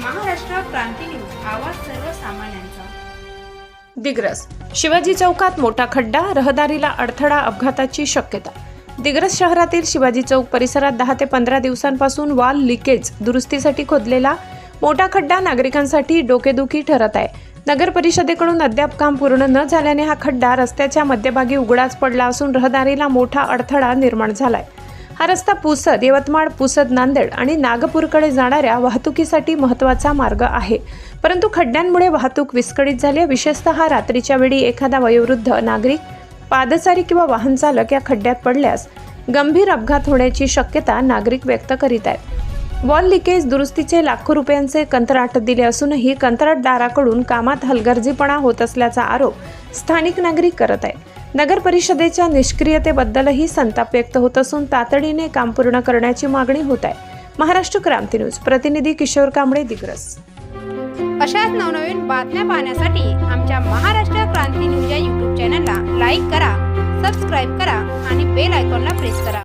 क्रांती news आवाज सर्वसामान्यांचा. दिग्रस. शिवाजी चौकात मोठा खड्डा रहदारीला अडथळा अपघाताची शक्यता. दिग्रस शहरातील शिवाजी चौक परिसरात दहा ते पंधरा दिवसांपासून वाल लिकेज दुरुस्तीसाठी खोदलेला मोठा खड्डा नागरिकांसाठी डोकेदुखी ठरत आहे. नगर परिषदेकडून अद्याप काम पूर्ण न झाल्याने हा खड्डा रस्त्याच्या मध्यभागी उघडाच पडला असून रहदारीला मोठा अडथळा निर्माण झालाय. हा रस्ता पुसद यवतमाळ पुसद नांदेड आणि नागपूरकडे जाणाऱ्या वाहतुकीसाठी महत्त्वाचा मार्ग आहे. परंतु खड्ड्यांमुळे वाहतूक विस्कळीत झाली विशेषतः रात्रीच्या वेळी एखादा वयोवृद्ध नागरिक पादचारी किंवा वाहन चालक या खड्ड्यात पडल्यास गंभीर अपघात होण्याची शक्यता नागरिक व्यक्त करीत आहेत. वॉल लिकेज दुरुस्तीचे लाखो रुपयांचे कंत्राट दिले असूनही कंत्राटदाराकडून कामात हलगर्जीपणा होत असल्याचा आरोप स्थानिक नागरिक करत आहेत. नगर परिषदेच्या निष्क्रियतेबद्दलही संताप व्यक्त होत असून तातडीने काम पूर्ण करण्याची मागणी होत आहे. महाराष्ट्र क्रांती न्यूज. प्रतिनिधी किशोर कांबळे दिग्रस. अशाच नवनवीन बातम्या पाहण्यासाठी आमच्या महाराष्ट्र क्रांती न्यूज या यूट्यूब चॅनलला लाईक करा सबस्क्राईब करा आणि बेल आयकॉनला प्रेस करा.